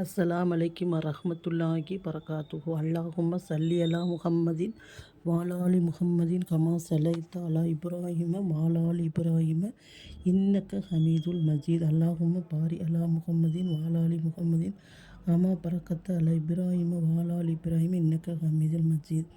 அஸ்ஸலாம் அலைக்கும் வரஹ்மத்துல்லாஹி பரகாத்துஹு அல்லாஹும்ம சல்லி அலா முகம்மதின் வாலாலி முகம்மதின் கமா சலைத்த அலா இப்ராஹிம வாலாலி இப்ராஹிம இன்னக்க ஹமீதுல் மஜீத். அல்லாஹும்ம பாரி அலா முகம்மதின் வாலாலி முகம்மதின் கமா பறக்கத்த அலா இப்ராஹிம வாலாலி இப்ராஹிம இன்னக்க ஹமீதுல் மஜீத்.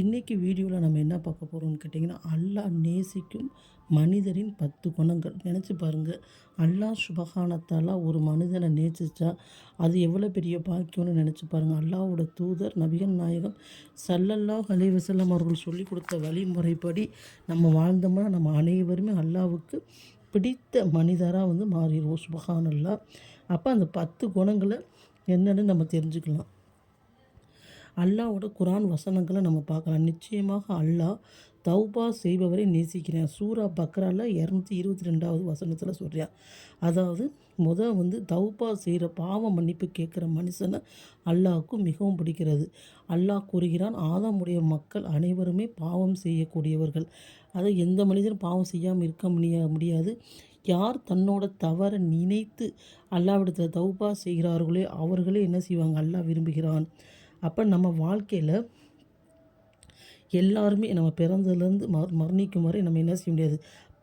இன்றைக்கி வீடியோவில் நம்ம என்ன பார்க்க போகிறோம்னு கேட்டிங்கன்னா அல்லாஹ் நேசிக்கும் மனிதரின் பத்து குணங்கள். நினச்சி பாருங்கள் அல்லாஹ் சுபகானத்தால் ஒரு மனிதனை நேசிச்சா அது எவ்வளோ பெரிய பாக்கியம்னு நினச்சி பாருங்கள் அல்லாவோட தூதர் நபிகள் நாயகம் சல்லல்லா அலைஹி அவர்கள் சொல்லி கொடுத்த வழிமுறைப்படி நம்ம வாழ்ந்தோம்னா நம்ம அனைவருமே அல்லாவுக்கு பிடித்த மனிதராக வந்து மாறிடுவோம். சுபகானல்லா அல்லாஹ் அப்போ அந்த பத்து குணங்களை என்னன்னு நம்ம தெரிஞ்சுக்கலாம். அல்லாவோட குரான் வசனங்களை நம்ம பார்க்கலாம். நிச்சயமாக அல்லாஹ் தௌபா செய்பவரை நேசிக்கிறேன். சூரா பக்ரால இரநூத்தி இருபத்தி ரெண்டாவது வசனத்தில் சொல்கிறான் அதாவது முத வந்து தௌபா செய்கிற பாவ மன்னிப்பு கேட்குற மனுஷனை அல்லாஹ்வுக்கு மிகவும் பிடிக்கிறது. அல்லாஹ் கூறுகிறான் ஆதாமுடைய மக்கள் அனைவருமே பாவம் செய்யக்கூடியவர்கள். அதை எந்த மனிதனும் பாவம் செய்யாமல் இருக்க முடிய முடியாது. யார் தன்னோட தவறை நினைத்து அல்லாவிடத்தில் தௌபா செய்கிறார்களோ அவர்களே என்ன செய்வாங்க? அல்லாஹ் விரும்புகிறான். அப்போ நம்ம வாழ்க்கையில் எல்லாருமே நம்ம பிறந்ததுலேருந்து மர் மரணிக்கும் வரை நம்ம என்ன செய்ய முடியாது?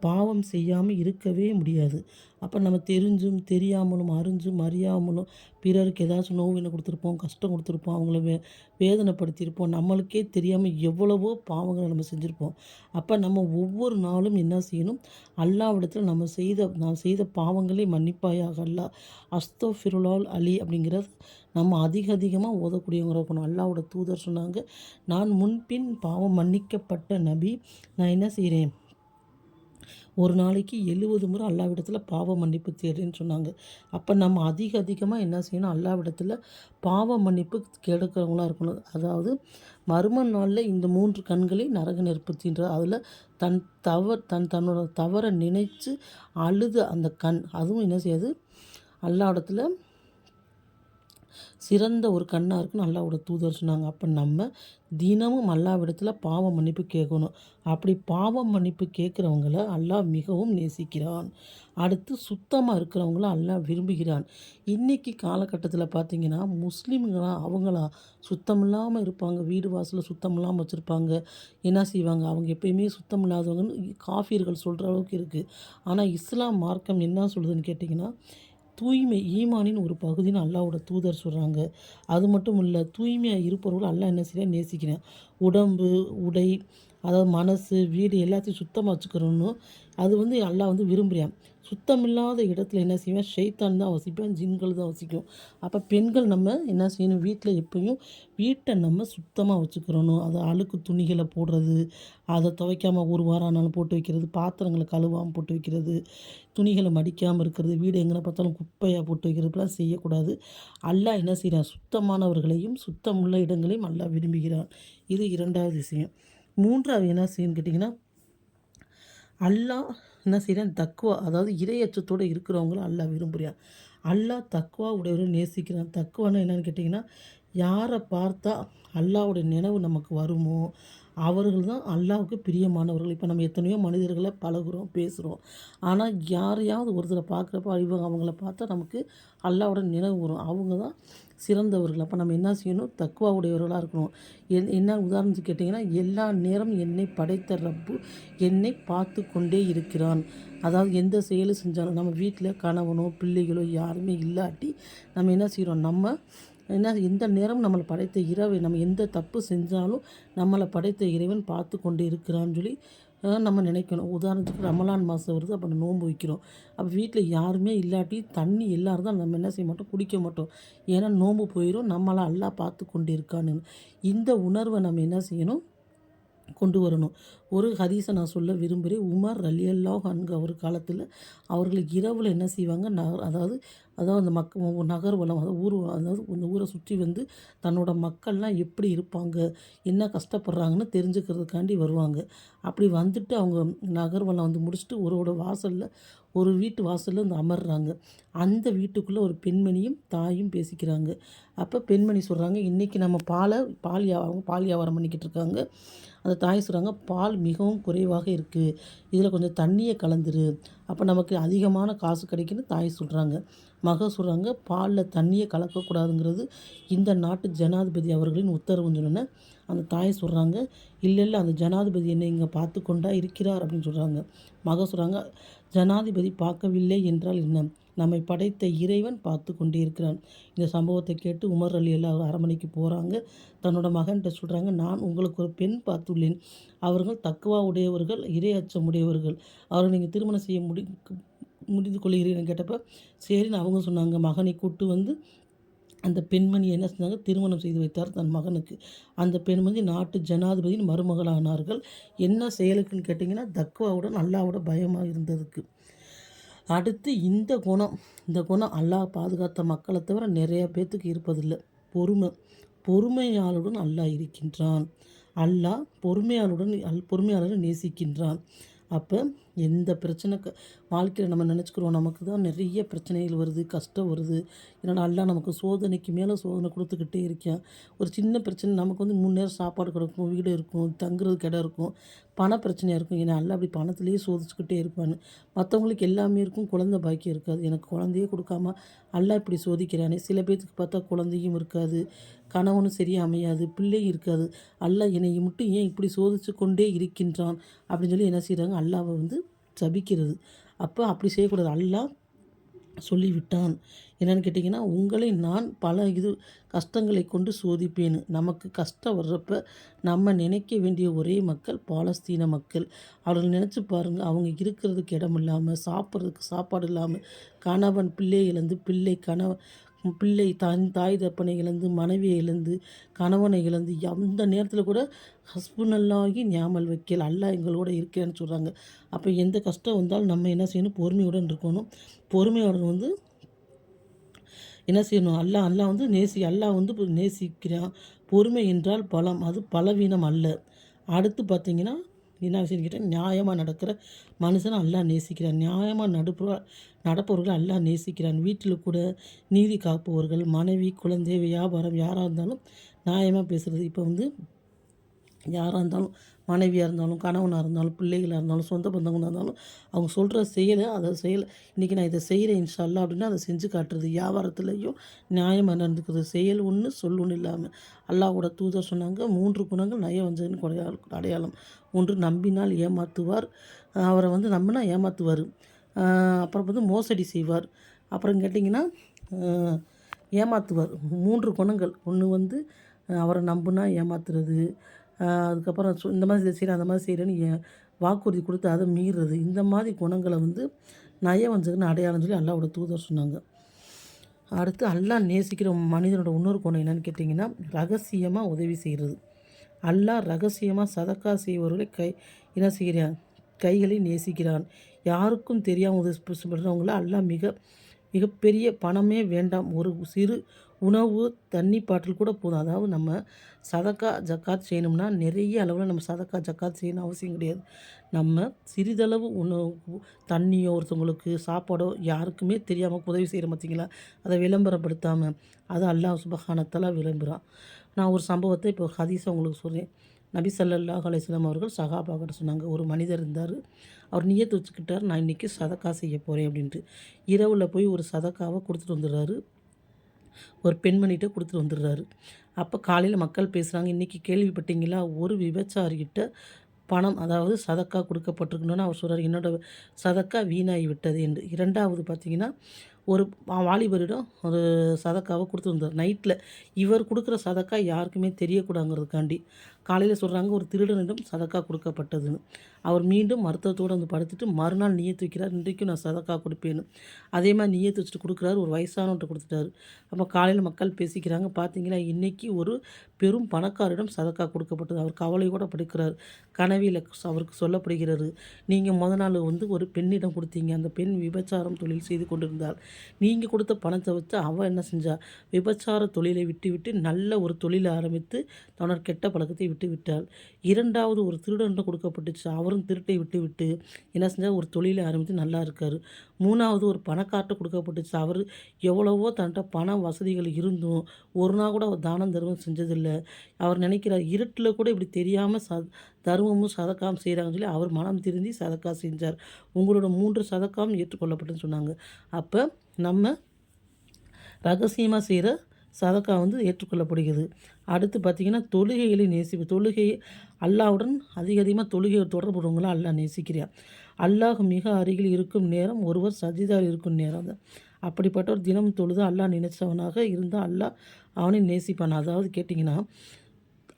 பாவம் செய்யாமல் இருக்கவே முடியாது. அப்போ நம்ம தெரிஞ்சும் தெரியாமலும் அறிஞ்சும் அறியாமலும் பிறருக்கு ஏதாச்சும் நோவினை கொடுத்துருப்போம் கஷ்டம் கொடுத்துருப்போம் அவங்கள வே வேதனைப்படுத்தியிருப்போம் நம்மளுக்கே தெரியாமல் எவ்வளவோ பாவங்களை நம்ம செஞ்சுருப்போம். அப்போ நம்ம ஒவ்வொரு நாளும் என்ன செய்யணும்? அல்லாவிடத்தில் நம்ம செய்த நான் செய்த பாவங்களே மன்னிப்பாயாக அல்லா அஸ்தோ ஃபிருலால் அலி அப்படிங்கிறது நம்ம அதிக அதிகமாக ஓதக்கூடியவங்க இருக்கணும். அல்லாவோட தூதர் சொன்னாங்க நான் முன்பின் பாவம் மன்னிக்கப்பட்ட நபி நான் என்ன செய்கிறேன்? ஒரு நாளைக்கு எழுபது முறை அல்லாவிடத்தில் பாவ மன்னிப்பு தேடுன்னு சொன்னாங்க. அப்போ நம்ம அதிக அதிகமாக என்ன செய்யணும்? அல்லாவிடத்தில் பாவ மன்னிப்பு கெடுக்கிறவங்களா இருக்கணும். அதாவது மர்ம நாளில் இந்த மூன்று கண்களை நரக நெருப்புத்தின்ற அதில் தன் தவ தன் தன்னோட தவறை நினைச்சு அழுது அந்த கண் அதுவும் என்ன செய்யாது? அல்லாவிடத்தில் சிறந்த ஒரு கண்ணாக இருக்குன்னு அல்லாவோட தூதர் சொன்னாங்க. அப்போ நம்ம தினமும் அல்லாவிடத்தில் பாவ மன்னிப்பு கேட்கணும். அப்படி பாவ மன்னிப்பு கேட்குறவங்கள அல்லாஹ் மிகவும் நேசிக்கிறான். அடுத்து சுத்தமாக இருக்கிறவங்கள அல்லாஹ் விரும்புகிறான். இன்றைக்கி காலகட்டத்தில் பார்த்திங்கன்னா முஸ்லீம்களாம் அவங்களா சுத்தம் இல்லாமல் இருப்பாங்க. வீடு வாசலில் சுத்தம் இல்லாமல் வச்சுருப்பாங்க. என்ன செய்வாங்க? அவங்க எப்பயுமே சுத்தம் இல்லாதவங்கன்னு காஃபியர்கள் சொல்கிற அளவுக்கு இருக்குது ஆனால் இஸ்லாம் மார்க்கம் என்ன சொல்லுதுன்னு கேட்டிங்கன்னா தூய்மை ஈமானின் ஒரு பகுதின்னு அல்லாவோட தூதர் சொல்கிறாங்க அது மட்டும் இல்லை தூய்மையாக இருப்பவர்கள் அல்லா என்ன செய்ய நேசிக்கிறேன். உடம்பு உடை அதாவது மனசு வீடு எல்லாத்தையும் சுத்தமாக வச்சுக்கிறோன்னு அது வந்து அல்லா வந்து விரும்புகிறேன் சுத்தமில்லாத இடத்துல என்ன செய்வேன்? ஷெய்தான் தான் வசிப்பேன் ஜின்கள் தான் வசிக்கும். அப்போ பெண்கள் நம்ம என்ன செய்யணும்? வீட்டில் எப்பயும் வீட்டை நம்ம சுத்தமாக வச்சுக்கிறணும். அது அழுக்கு துணிகளை போடுறது அதை துவைக்காமல் ஒரு வாரம் ஆனாலும் போட்டு வைக்கிறது பாத்திரங்களை கழுவாமல் போட்டு வைக்கிறது துணிகளை மடிக்காமல் இருக்கிறது வீடு எங்கே பார்த்தாலும் குப்பையாக போட்டு வைக்கிறதுலாம் செய்யக்கூடாது. அல்லா என்ன செய்கிறான் சுத்தமானவர்களையும் சுத்தமுள்ள இடங்களையும் அல்லா விரும்புகிறான். இது இரண்டாவது விஷயம். மூன்றாவது என்ன செய்யணும்னு கேட்டிங்கன்னா அல்லாஹ் என்ன செய்கிறான் தக்குவா அதாவது இரையச்சத்தோடு இருக்கிறவங்களும் அல்லாஹ் விரும்புகிறான் அல்லாஹ் தக்குவா உடையவரும் நேசிக்கிறான். தக்குவான்னு என்னென்னு கேட்டிங்கன்னா யாரை பார்த்தா அல்லாவுடைய நினைவு நமக்கு வருமோ அவர்கள் தான் அல்லாவுக்கு பிரியமானவர்கள். இப்போ நம்ம எத்தனையோ மனிதர்களை பழகுறோம் பேசுகிறோம் ஆனால் யாரையாவது ஒருத்தரை பார்க்குறப்ப இவங்க அவங்கள பார்த்தா நமக்கு அல்லாவோட நினைவு வரும். அவங்க தான் சிறந்தவர்கள். அப்போ நம்ம என்ன செய்யணும்? தக்குவா உடையவர்களாக இருக்கணும். என் என்ன உதாரணத்துக்கு கேட்டிங்கன்னா எல்லா நேரம் என்னை படைத்த ரப்பு என்னை பார்த்து கொண்டே இருக்கிறான். அதாவது எந்த செயலும் செஞ்சாலும் நம்ம வீட்டில் கணவனோ பிள்ளைகளோ யாருமே இல்லாட்டி நம்ம என்ன செய்கிறோம் நம்ம என்ன எந்த நேரம் நம்மளை படைத்த இரவு நம்ம எந்த தப்பு செஞ்சாலும் நம்மளை படைத்த இறைவன் பார்த்து கொண்டு இருக்கிறான்னு சொல்லி நம்ம நினைக்கணும். உதாரணத்துக்கு ரமலான் மாதம் வருது அப்போ நோன்பு வைக்கிறோம். அப்போ வீட்டில் யாருமே இல்லாட்டி தண்ணி எல்லோரும் தான் நம்ம என்ன செய்ய மாட்டோம் குடிக்க மாட்டோம். ஏன்னா நோன்பு போயிடும் நம்மளை அல்லா பார்த்து கொண்டு இருக்கான்னு. இந்த உணர்வை நம்ம என்ன செய்யணும்? கொண்டு வரணும். ஒரு ஹதீஸை நான் சொல்ல விரும்புகிறேன் உமர் ரலியல்லா அன்கு அவர் காலத்தில் அவர்களுக்கு இரவில் என்ன செய்வாங்க? நான் அதாவது அதாவது அந்த மக் நகர்வலம் அதாவது ஊர் அதாவது அந்த ஊரை சுற்றி வந்து தன்னோட மக்கள்லாம் எப்படி இருப்பாங்க என்ன கஷ்டப்படுறாங்கன்னு தெரிஞ்சுக்கிறதுக்காண்டி வருவாங்க. அப்படி வந்துட்டு அவங்க நகர்வலம் வந்து முடிச்சுட்டு ஒருவோட வாசலில் ஒரு வீட்டு வாசலில் வந்து அமர்றாங்க. அந்த வீட்டுக்குள்ளே ஒரு பெண்மணியும் தாயும் பேசிக்கிறாங்க. அப்போ பெண்மணி சொல்கிறாங்க இன்றைக்கி நம்ம பாலை பால் வியாபாரம் பால் வியாபாரம் பண்ணிக்கிட்டு இருக்காங்க. அந்த தாய் சொல்கிறாங்க பால் மிகவும் குறைவாக இருக்குது இதில் கொஞ்சம் தண்ணியை கலந்துரு. அப்போ நமக்கு அதிகமான காசு கிடைக்குன்னு தாய் சொல்கிறாங்க மக சொல்கிறாங்க பாலில் தண்ணியை கலக்கக்கூடாதுங்கிறது இந்த நாட்டு ஜனாதிபதி அவர்களின் உத்தரவுன்னு சொன்னோன்னே அந்த தாய் சொல்கிறாங்க இல்லை இல்லை அந்த ஜனாதிபதி என்னை இங்கே பார்த்து கொண்டா இருக்கிறார் அப்படின்னு சொல்கிறாங்க மக சொல்கிறாங்க ஜனாதிபதி பார்க்கவில்லை என்றால் என்ன? நம்மை படைத்த இறைவன் பார்த்து கொண்டே இருக்கிறான் இந்த சம்பவத்தை கேட்டு உமர் அலி எல்லாம் அரண்மனைக்கு போகிறாங்க தன்னோட மகன்கிட்ட சொல்கிறாங்க நான் உங்களுக்கு ஒரு பெண் பார்த்துள்ளேன். அவர்கள் தக்குவா உடையவர்கள் இறை அச்சம் உடையவர்கள். அவரை நீங்கள் திருமணம் செய்ய முடி முடிந்து கொள்கிறீர்கள் கேட்டப்போ சரின்னு அவங்க சொன்னாங்க. மகனை கூட்டு வந்து அந்த பெண்மணி என்ன செஞ்சாங்க? திருமணம் செய்து வைத்தார் தன் மகனுக்கு. அந்த பெண்மணி நாட்டு ஜனாதிபதியின் மருமகளானார்கள். என்ன செயலுக்குன்னு கேட்டிங்கன்னா தக்குவாவோட நல்லாவோட பயமாக இருந்ததுக்கு. அடுத்து இந்த குணம். இந்த குணம் அல்லாஹ் பாதுகாத்த மக்களை தவிர நிறைய பேர்த்துக்கு இருப்பதில்லை. பொறுமை. பொறுமையாளுடன் அல்லாஹ் இருக்கின்றான். அல்லாஹ் பொறுமையாளுடன் அல் பொறுமையாளரை நேசிக்கின்றான். அப்போ எந்த பிரச்சனை க வாழ்க்கையில் நம்ம நினச்சிக்கிறோம் நமக்கு தான் நிறைய பிரச்சனைகள் வருது கஷ்டம் வருது. என்னடா எல்லாம் நமக்கு சோதனைக்கு மேலே சோதனை கொடுத்துக்கிட்டே இருக்கேன். ஒரு சின்ன பிரச்சனை நமக்கு வந்து மூணு நேரம் சாப்பாடு கிடைக்கும் வீடு இருக்கும் தங்குறதுக்கு இடம் இருக்கும் பண பிரச்சனையாக இருக்கும். ஏன்னா எல்லாம் அப்படி பணத்துலேயே சோதிச்சுக்கிட்டே இருப்பான்னு. மற்றவங்களுக்கு எல்லாமே இருக்கும் குழந்தை பாக்கியம் இருக்காது. எனக்கு குழந்தையே கொடுக்காம எல்லாம் இப்படி சோதிக்கிறானே. சில பேர்த்துக்கு பார்த்தா குழந்தையும் இருக்காது கணவனும் சரியாக அமையாது பிள்ளையும் இருக்காது. அல்லா என்னை மட்டும் ஏன் இப்படி சோதிச்சு கொண்டே இருக்கின்றான்? அப்படின்னு சொல்லி என்ன செய்கிறாங்க அல்லாவை வந்து சபிக்கிறது அப்போ அப்படி செய்யக்கூடாது. அல்லாஹ் சொல்லிவிட்டான். என்னென்னு கேட்டிங்கன்னா உங்களை நான் பல இது கஷ்டங்களை கொண்டு சோதிப்பேன். நமக்கு கஷ்டம் வர்றப்ப நம்ம நினைக்க வேண்டிய ஒரே மக்கள் பாலஸ்தீன மக்கள். அவர்கள் நினச்சி பாருங்கள் அவங்க இருக்கிறதுக்கு இடம் இல்லாமல் சாப்பிட்றதுக்கு சாப்பாடு இல்லாமல் கணவன் பிள்ளை இழந்து பிள்ளை கணவன் பிள்ளை தன் தாய் தப்பனை இழந்து மனைவியை இழந்து கணவனை இழந்து அந்த நேரத்தில் கூட ஹஸ்புனல்லாகி ஞாமல் வைக்கல் அல்லா எங்களோட இருக்கேன்னு சொல்கிறாங்க அப்போ எந்த கஷ்டம் வந்தாலும் நம்ம என்ன செய்யணும்? பொறுமையுடன் இருக்கணும். பொறுமையுடன் வந்து என்ன செய்யணும்? அல்லா அல்லா வந்து நேசி அல்லா வந்து நேசிக்கிறான். பொறுமை என்றால் பலம். அது பலவீனம் அல்ல. அடுத்து பார்த்திங்கன்னா என்ன கேட்டால் நியாயமாக நடக்கிற மனுஷனை அல்லா நேசிக்கிறான். நியாயமாக நடுப்புற நடப்பவர்கள் அல்லா நேசிக்கிறான். வீட்டில் கூட நீதி காப்பவர்கள் மனைவி குழந்தை வியாபாரம் யாராக இருந்தாலும் நியாயமாக பேசுகிறது இப்போ வந்து யாராக இருந்தாலும் மனைவியாக இருந்தாலும் கணவனாக இருந்தாலும் பிள்ளைகளாக இருந்தாலும் சொந்த பந்தங்களாக இருந்தாலும் அவங்க சொல்கிற செயலை அதை செய்யலை இன்றைக்கி நான் இதை செய்கிறேன் இன்ஷால்லா அப்படின்னா அதை செஞ்சு காட்டுறது. வியாபாரத்துலேயும் நியாயமாக நடந்துக்கிறது. செயல் ஒன்று சொல் ஒன்று இல்லாமல் அல்லாவோட தூதர் சொன்னாங்க மூன்று குணங்கள் நயவஞ்சகன் கொடையாளம் அடையாளம். ஒன்று நம்பினால் ஏமாற்றுவார் அவரை வந்து நம்பினா ஏமாற்றுவார் அப்புறம் வந்து மோசடி செய்வார். அப்புறம் கேட்டிங்கன்னா ஏமாற்றுவார் மூன்று குணங்கள். ஒன்று வந்து அவரை நம்புனா ஏமாத்துறது. அதுக்கப்புறம் இந்த மாதிரி இதை செய்கிறேன் அந்த மாதிரி செய்கிறேன்னு வாக்குறுதி கொடுத்து அதை மீறுறது. இந்த மாதிரி குணங்களை வந்து நயவஞ்சகன்னு அடையாளம் சொல்லி அல்லாவோட தூதர் சொன்னாங்க. அடுத்து அல்லா நேசிக்கிற மனிதனோட இன்னொரு குணம் என்னென்னு கேட்டிங்கன்னா ரகசியமாக உதவி செய்கிறது அல்லா ரகசியமாக சதக்கா செய்வர்களை கை என்ன செய்கிறான்? கைகளை நேசிக்கிறான். யாருக்கும் தெரியாமல் உதவி பண்ணுறவங்கள அல்லா மிக மிகப்பெரிய பணமே வேண்டாம். ஒரு சிறு உணவு தண்ணி பாட்டில் கூட போதும். அதாவது நம்ம சதக்கா ஜக்காத் செய்யணும்னா நிறைய அளவில் நம்ம சதக்கா ஜக்காத் செய்யணும் அவசியம் கிடையாது. நம்ம சிறிதளவு உணவு தண்ணியோ ஒருத்தவங்களுக்கு சாப்பாடோ யாருக்குமே தெரியாமல் உதவி செய்கிற பார்த்தீங்களா அதை விளம்பரப்படுத்தாமல் அதை அல்லாஹ் சுபகானத்தெல்லாம் விளம்புகிறான் நான் ஒரு சம்பவத்தை இப்போ ஹதீஸை உங்களுக்கு சொல்கிறேன் நபி சல்லாஹ் அலிஸ்லாம் அவர்கள் சகாபாக்கிட்ட சொன்னாங்க. ஒரு மனிதர் இருந்தார். அவர் நியத்து வச்சுக்கிட்டார். நான் இன்றைக்கி சதக்கா செய்ய போகிறேன் அப்படின்ட்டு. இரவில் போய் ஒரு சதக்காவை கொடுத்துட்டு வந்துடுறாரு. ஒரு பெண்மணிகிட்ட கொடுத்துட்டு வந்துடுறாரு. அப்போ காலையில் மக்கள் பேசுகிறாங்க இன்றைக்கி கேள்விப்பட்டீங்களா? ஒரு விபச்சாரிகிட்ட பணம் அதாவது சதக்கா கொடுக்கப்பட்டிருக்கணும்னு அவர் சொல்கிறார் என்னோட சதக்கா வீணாகி விட்டது என்று. இரண்டாவது பார்த்திங்கன்னா ஒரு வாலிபரிடம் ஒரு சதக்காவை கொடுத்துருந்தார் நைட்டில் இவர் கொடுக்குற சதக்கா யாருக்குமே தெரியக்கூடாங்கிறதுக்காண்டி. காலையில் சொல்கிறாங்க ஒரு திருடனிடம் சதக்கா கொடுக்கப்பட்டதுன்னு அவர் மீண்டும் மருத்துவத்தோடு வந்து படுத்துட்டு மறுநாள் நீயத்து வைக்கிறார் இன்றைக்கும் நான் சதக்கா கொடுப்பேன்னு அதே மாதிரி நீயத்து வச்சுட்டு கொடுக்குறாரு ஒரு வயசானவன்ட்ட கொடுத்துட்டாரு. அப்போ காலையில் மக்கள் பேசிக்கிறாங்க பார்த்தீங்களா இன்றைக்கி ஒரு பெரும் பணக்காரிடம் சதக்கா கொடுக்கப்பட்டது. அவர் கவலையோடு படுக்கிறார். கனவியில் அவருக்கு சொல்லப்படுகிறது நீங்கள் முத நாள் வந்து ஒரு பெண்ணிடம் கொடுத்தீங்க அந்த பெண் விபச்சாரம் தொழில் செய்து கொண்டிருந்தால் நீங்கள் கொடுத்த பணத்தை வச்சு அவள் என்ன செஞ்சா? விபச்சார தொழிலை விட்டு விட்டு நல்ல ஒரு தொழிலை ஆரம்பித்து தன்னோட கெட்ட பழக்கத்தை விட்டு விட்டால் இரண்டாவது ஒரு திருடன் கொடுக்கப்பட்டுச்சு. அவரும் திருட்டை விட்டு விட்டு என்ன செஞ்சால் ஒரு தொழிலை ஆரம்பித்து நல்லா இருக்கார். மூணாவது ஒரு பணக்கார்ட்ட கொடுக்கப்பட்டுச்சு. அவர் எவ்வளவோ தன்கிட்ட பண வசதிகள் இருந்தும் ஒரு நாள் கூட அவர் தானம் தர்மம் செஞ்சதில்லை. அவர் நினைக்கிறார் இருட்டில் கூட இப்படி தெரியாமல் ச தர்மமும் சதக்காம் செய்கிறாங்கன்னு சொல்லி அவர் மனம் திருந்தி சதக்கா செஞ்சார். உங்களோட மூன்று சதக்காவும் ஏற்றுக்கொள்ளப்பட்டுன்னு சொன்னாங்க. அப்போ நம்ம ரகசியமாக செய்கிற சதக்கா வந்து ஏற்றுக்கொள்ளப்படுகிறது. அடுத்து பார்த்திங்கன்னா தொழுகைகளை நேசி தொழுகை அல்லாவுடன் அதிக அதிகமாக தொழுகை தொடர்புறவங்களாம் அல்லாஹ் நேசிக்கிறார். அல்லாஹ் மிக அருகில் இருக்கும் நேரம் ஒருவர் சஜிதாவில் இருக்கும் நேரம் தான் அப்படிப்பட்ட ஒரு தினம் தொழுது அல்லாஹ் நினைச்சவனாக இருந்தால் அல்லாஹ் அவனை நேசிப்பான். அதாவது கேட்டிங்கன்னா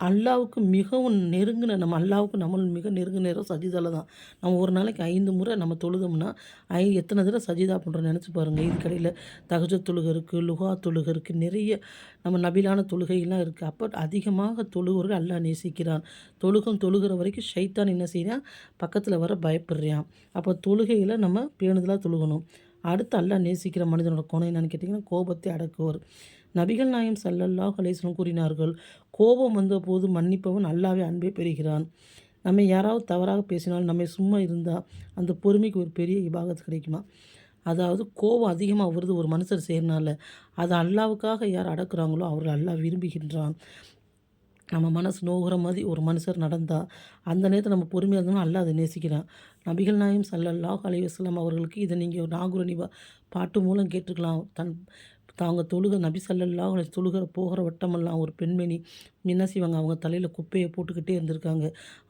அல்லாவுக்கு மிகவும் நெருங்கின நம்ம அல்லாவுக்கு நம்ம மிக நெருங்கின நேரம் சஜிதாவில் தான். நம்ம ஒரு நாளைக்கு ஐந்து முறை நம்ம தொழுதோம்னா ஐ எத்தனை தடவை சஜிதா பண்ணுறோம் நினச்சி பாருங்கள் இது கடையில் தகஜ தொழுகை இருக்குது லுகா தொழுகை இருக்குது நிறைய நம்ம நபிலான தொழுகையெல்லாம் இருக்குது அப்போ அதிகமாக தொழுகிறவர்கள் அல்லா நேசிக்கிறான். தொழுகம் தொழுகிற வரைக்கும் ஷைத்தான் என்ன செய்கிறான் பக்கத்தில் வர பயப்படுறான். அப்போ தொழுகையில் நம்ம பேணுதலாக தொழுகணும். அடுத்து அல்லா நேசிக்கிற மனிதனோட குணம் என்னென்னு கேட்டிங்கன்னா கோபத்தை அடக்குவார். நபிகள் நாயம் சல்லல்லாஹ் அலேஸ்வரம் கூறினார்கள் கோபம் வந்தபோது மன்னிப்பவன் அல்லாவே அன்பே பெறுகிறான். நம்ம யாராவது தவறாக பேசினாலும் நம்ம சும்மா இருந்தால் அந்த பொறுமைக்கு ஒரு பெரிய விபாகத்து கிடைக்குமா? அதாவது கோபம் அதிகமாக வருது ஒரு மனுஷர் செய்கிறனால அது அல்லாவுக்காக யார் அடக்குறாங்களோ அவர்கள் அல்லாஹ் விரும்புகின்றான். நம்ம மனசு நோகிற மாதிரி ஒரு மனுஷர் நடந்தால் அந்த நேரத்தில் நம்ம பொறுமையாக இருந்தோம்னா அல்லா அதை நேசிக்கிறான். நபிகள் நாயம் சல்லல்லாஹ் அலைவாஸ்லாம் அவர்களுக்கு இதை நீங்கள் நாகூர் நிபா பாட்டு மூலம் கேட்டுக்கலாம் தன் தாங்க தொழுக நபி சல்லல்லா தொழுகிற போகிற வட்டமெல்லாம் ஒரு பெண்மணி என்ன செய்வாங்க? அவங்க தலையில் குப்பையை போட்டுக்கிட்டே இருந்திருக்காங்க.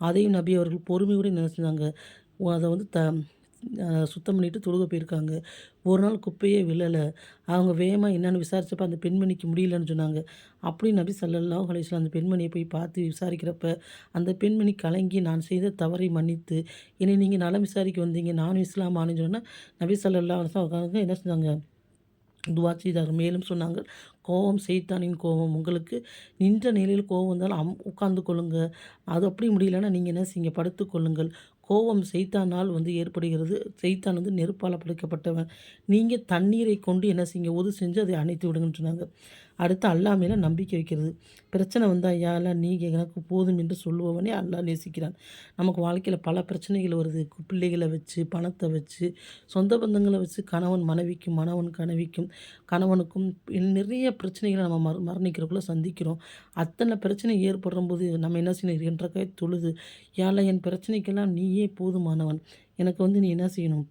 அதையும் நபி அவர்கள் பொறுமையோடு என்ன செஞ்சாங்க? அதை வந்து த சுத்தம் பண்ணிவிட்டு தொழுக போயிருக்காங்க. ஒரு நாள் குப்பையே விழலை. அவங்க வேகமாக என்னென்னு விசாரித்தப்ப அந்த பெண்மணிக்கு முடியலன்னு சொன்னாங்க. அப்படி நபி சல்லல்லா அலிஸ்லாம் அந்த பெண்மணியை போய் பார்த்து விசாரிக்கிறப்ப அந்த பெண்மணி கலங்கி நான் செய்த தவறை மன்னித்து என்னை நீங்கள் நலம் விசாரிக்க வந்தீங்க. நானும் இஸ்லாம் ஆனு சொன்னால் நபி சல்லல்லா அலிஸ்லாம் என்ன செஞ்சாங்க? துவா செய்தார் மேலும் சொன்னாங்க கோபம் செய்தானின் கோபம். உங்களுக்கு நின்ற நிலையில் கோபம் வந்தாலும் அம் உட்கார்ந்து கொள்ளுங்கள் அது அப்படி முடியலன்னா நீங்கள் என்ன செய்யுங்க? படுத்துக்கொள்ளுங்கள் கோபம் செய்தானால் வந்து ஏற்படுகிறது. செய்தான் வந்து நெருப்பால் படைக்கப்பட்டவன் நீங்கள் தண்ணீரை கொண்டு என்ன செய்யுங்க? உது செஞ்சு அதை அணைத்து விடுங்கன்னு சொன்னாங்க. அடுத்து அல்லா மேலே நம்பிக்கை வைக்கிறது. பிரச்சனை வந்தால் யாரா நீ எனக்கு போதும் என்று சொல்லுபவனே அல்லா நேசிக்கிறான். நமக்கு வாழ்க்கையில் பல பிரச்சனைகள் வருது. பிள்ளைகளை வச்சு பணத்தை வச்சு சொந்த பந்தங்களை வச்சு கணவன் மனைவிக்கும் மணவன் கனவிக்கும் கணவனுக்கும் நிறைய பிரச்சனைகளை நம்ம மர மரணிக்கிறக்குள்ளே சந்திக்கிறோம். அத்தனை பிரச்சனை ஏற்படுற போது நம்ம என்ன செய்யணும்? என்ற கை தொழுது ஏழை என் பிரச்சனைக்கெல்லாம் நீயே போதுமானவன். எனக்கு வந்து நீ என்ன செய்யணும்?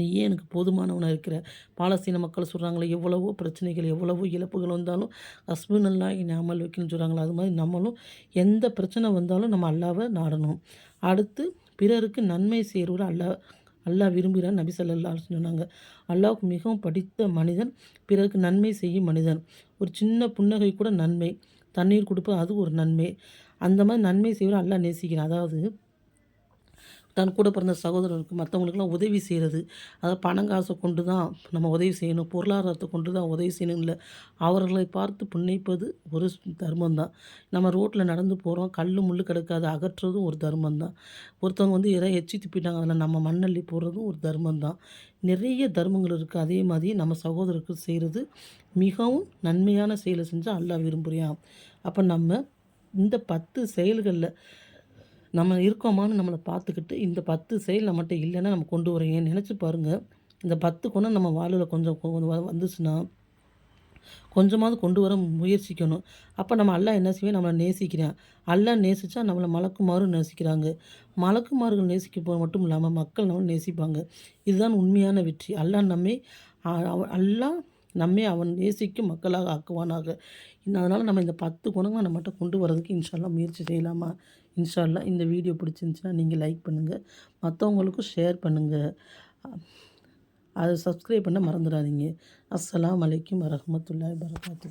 நீயே ஏன் எனக்கு போதுமானவனாக இருக்கிற. பாலஸ்தீன மக்கள் சொல்கிறாங்களே எவ்வளவோ பிரச்சனைகள் எவ்வளவோ இழப்புகள் வந்தாலும் ஹஸ்பண்ட் எல்லாம் ஞாபகம் வைக்கணும்னு சொல்கிறாங்களோ அது மாதிரி நம்மளும் எந்த பிரச்சனை வந்தாலும் நம்ம அல்லாவை நாடணும். அடுத்து பிறருக்கு நன்மை செய்கிறவர் அல்லா அல்லாஹ் விரும்புகிறான் நபி சல்லா சொன்னாங்க. அல்லாவுக்கு மிகவும் படித்த மனிதன் பிறருக்கு நன்மை செய்யும் மனிதன். ஒரு சின்ன புன்னகை கூட நன்மை தண்ணீர் கொடுப்பது அது ஒரு நன்மை. அந்த மாதிரி நன்மை செய்வது அல்லா நேசிக்கிறான். அதாவது தன் கூட பிறந்த சகோதரருக்கு மற்றவங்களுக்குலாம் உதவி செய்கிறது. அதாவது பணம் காசை கொண்டு தான் நம்ம உதவி செய்யணும். பொருளாதாரத்தை கொண்டு தான் உதவி செய்யணும். இல்லை அவர்களை பார்த்து புண்ணிப்பது ஒரு தர்மம் தான் நம்ம ரோட்டில் நடந்து போகிறோம் கல் முள் கிடக்காது. அகற்றுறதும் ஒரு தர்மம் தான் ஒருத்தவங்க வந்து யாராவது எச்சி திப்பிட்டாங்க. அதில் நம்ம மண்ணள்ளி போடுறதும் ஒரு தர்மம் தான் நிறைய தர்மங்கள் இருக்குது அதே மாதிரி நம்ம சகோதரருக்கு செய்கிறது மிகவும் நன்மையான செயலை செஞ்சால் அல்லா விரும்புகிறான். அப்போ நம்ம இந்த பத்து செயல்களில் நம்ம இருக்கோமான்னு நம்மளை பார்த்துக்கிட்டு இந்த பத்து செயல் நம்மகிட்ட இல்லைன்னா நம்ம கொண்டு வரீங்க நினச்சி பாருங்கள் இந்த பத்து குணம் நம்ம வாழ்வில் கொஞ்சம் வந்துச்சுன்னா கொஞ்சமாவது கொண்டு வர முயற்சிக்கணும். அப்போ நம்ம அல்லா என்ன செய்வேன்? நம்மளை நேசிக்கிறேன். அல்லா நேசித்தா நம்மளை மலக்குமாரும் நேசிக்கிறாங்க. மலக்குமார்கள் நேசிக்க போக மட்டும் இல்லாமல் மக்கள் நம்மளை நேசிப்பாங்க. இதுதான் உண்மையான வெற்றி. அல்லா நம்மை அல்லா நம்மை அவன் நேசிக்கும் மக்களாக ஆக்குவானாக. அதனால் நம்ம இந்த பத்து குணங்களை நம்மகிட்ட கொண்டு வரதுக்கு இன்ஷால்லாம் முயற்சி செய்யலாமா? இன்ஷால்லா இந்த வீடியோ பிடிச்சிருந்துச்சின்னா நீங்கள் லைக் பண்ணுங்கள் மற்றவங்களுக்கும் ஷேர் பண்ணுங்கள் அதை சப்ஸ்கிரைப் பண்ண மறந்துடாதீங்க. அஸ்லாம் வலைக்கம் வரமத்துல்லாய் வரகாத்து